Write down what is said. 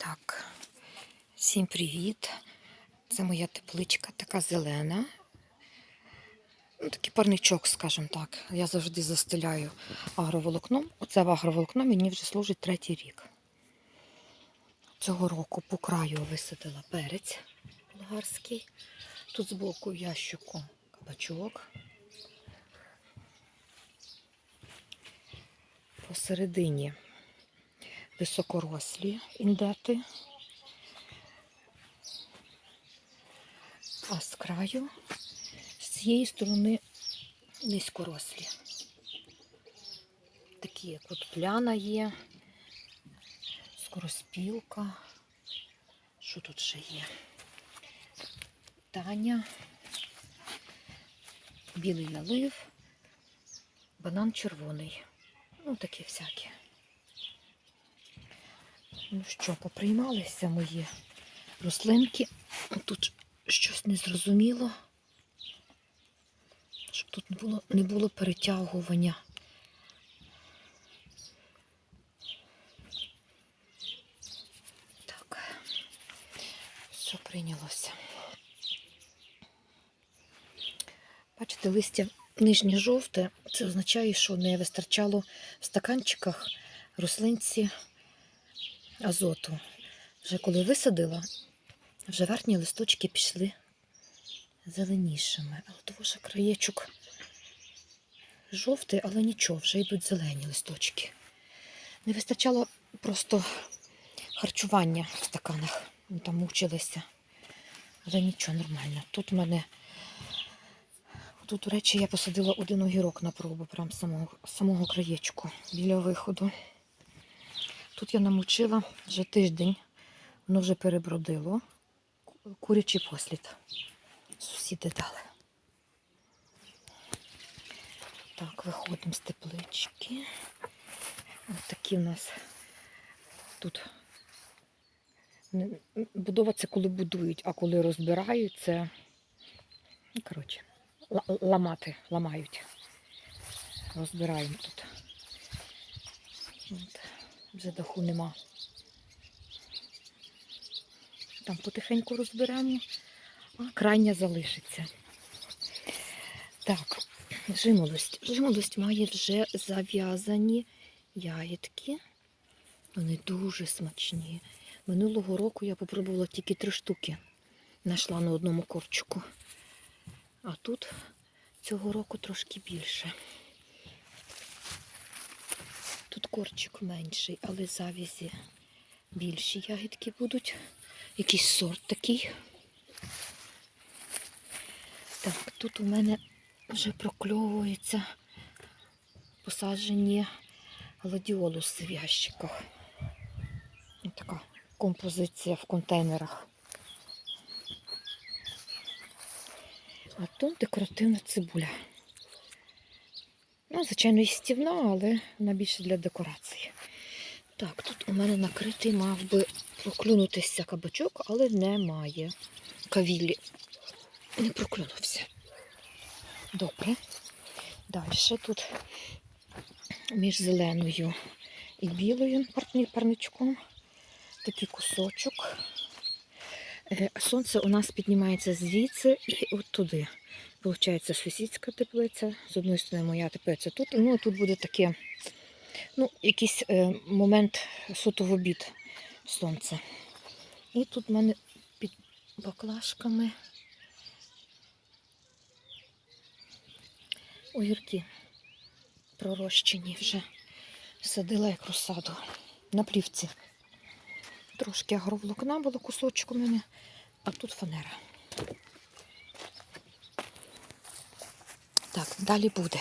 Так, всім привіт. Це моя тепличка, така зелена. Ну, такий парничок, скажімо так. Я завжди застеляю агроволокном. Оце агроволокно мені вже служить третій рік. Цього року по краю висадила перець болгарський. Тут збоку в ящику кабачок. Посередині високорослі індети. А з краю, з цієї сторони низькорослі. Такі, як от пляна є, скороспілка. Що тут ще є? Таня, білий налив, банан червоний. Ну, такі всякі. Ну що, поприймалися мої рослинки. Тут щось незрозуміло. Щоб тут не було, не було перетягування. Так, все прийнялося. Бачите, листя нижнє жовте, це означає, що не вистачало в стаканчиках рослинці азоту. Вже коли висадила, вже верхні листочки пішли зеленішими. Але того ж краєчок жовтий, але нічого, вже йдуть зелені листочки. Не вистачало просто харчування в стаканах. Ми там мучилися. Але нічого, нормально. Тут в мене, тут, до речі, я посадила один огірок на пробу, прям з самого, самого краєчку біля виходу. Тут я намучила вже тиждень, воно вже перебродило. Курячий послід. Сусіди дали. Так, виходимо з теплички. Ось такі в нас тут будова це коли будують, а коли розбирають, це ну, коротше, ламати, ламають. Розбираємо тут. От. Вже даху нема. Там потихеньку розберемо, а крайня залишиться. Так, жимолость. Жимолость має вже зав'язані ягідки. Вони дуже смачні. Минулого року я попробувала тільки три штуки. Знайшла на одному корчику. А тут цього року трошки більше. Тут корчик менший, але завязі більші ягідки будуть. Якийсь сорт такий. Так, тут у мене вже прокльовується посаджені гладіолуси в ящиках. Ось така композиція в контейнерах. А тут декоративна цибуля. Ну, звичайно, їстівна, але вона більше для декорації. Так, тут у мене накритий мав би проклюнутися кабачок, але немає. Кавілі не проклюнувся. Добре. Далі тут між зеленою і білою парничком такий кусочок. Е, Сонце у нас піднімається звідси і от туди. Получається сусідська теплиця. З одної сторони моя теплиця тут. Ну, тут буде таке, ну, якийсь е, момент суто в обід сонце. І тут в мене під баклажками огірки пророщені вже. Садила як розсаду на плівці. Трошки агроволокна було кусочок у мене, а тут фанера. Так, далі буде.